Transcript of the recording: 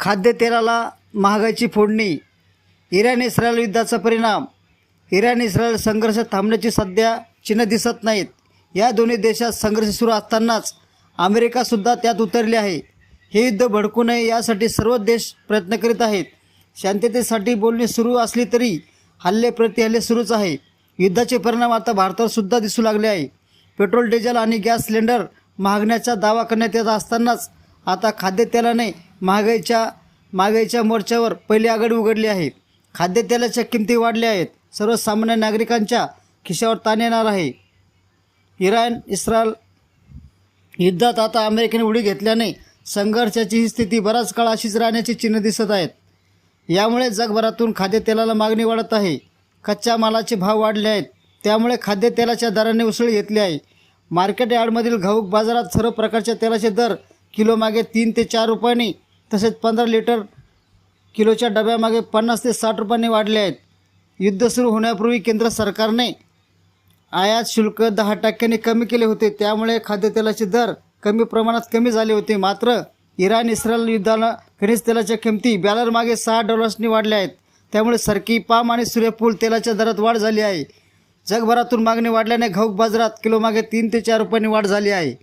खाद्यतेलाला महागाईची फोडणी Iran Israel युद्धाचा परिणाम Iran Israel संघर्ष थांबण्याची सध्या चिन्ह दिसत नाहीत. या दोन्ही देशात संघर्ष सुरू असतानाच अमेरिकासुद्धा त्यात उतरली आहे. हे युद्ध भडकू नये यासाठी सर्व देश प्रयत्न करीत आहेत. शांततेसाठी बोलणी सुरू असली तरी हल्ले प्रतिहल्ले सुरूच आहे. युद्धाचे परिणाम आता भारतावर सुद्धा दिसू लागले आहे. पेट्रोल डिझेल आणि गॅस सिलेंडर महागण्याचा दावा करण्यात येत असतानाच आता खाद्यतेलाने महागाईच्या महागाईच्या मोर्चावर पहिली आघाडी उघडली आहे. खाद्यतेलाच्या किमती वाढल्या आहेत. सर्वसामान्य नागरिकांच्या खिशावर ताण येणार आहे. इराण इस्रायल युद्धात आता अमेरिकेने उडी घेतल्याने संघर्षाची ही स्थिती बराच काळ अशीच राहण्याची चिन्ह दिसत आहेत. यामुळे जगभरातून खाद्यतेलाला मागणी वाढत आहे. कच्च्या मालाचे भाव वाढले आहेत. त्यामुळे खाद्यतेलाच्या दराने उसळी घेतली आहे. मार्केट यार्डमधील घाऊक बाजारात सर्व प्रकारच्या तेलाचे दर किलोमागे तीन ते चार रुपयांनी तसेच पंधरा लिटर किलोच्या डब्यामागे पन्नास ते साठ रुपयांनी वाढले आहेत. युद्ध सुरू होण्यापूर्वी केंद्र सरकारने आयात शुल्क दहा टक्क्यांनी कमी केले होते. त्यामुळे खाद्यतेलाचे दर कमी प्रमाणात कमी झाले होते. मात्र इराण इस्रायल युद्धाला खनिज तेलाच्या किमती बॅलरमागे सहा डॉलर्सनी वाढल्या आहेत. त्यामुळे सरकी पाम आणि सूर्यफूल तेलाच्या दरात वाढ झाली आहे. जगभरातून मागणी वाढल्याने घाऊक बाजारात किलोमागे तीन ते चार रुपयांनी वाढ झाली आहे.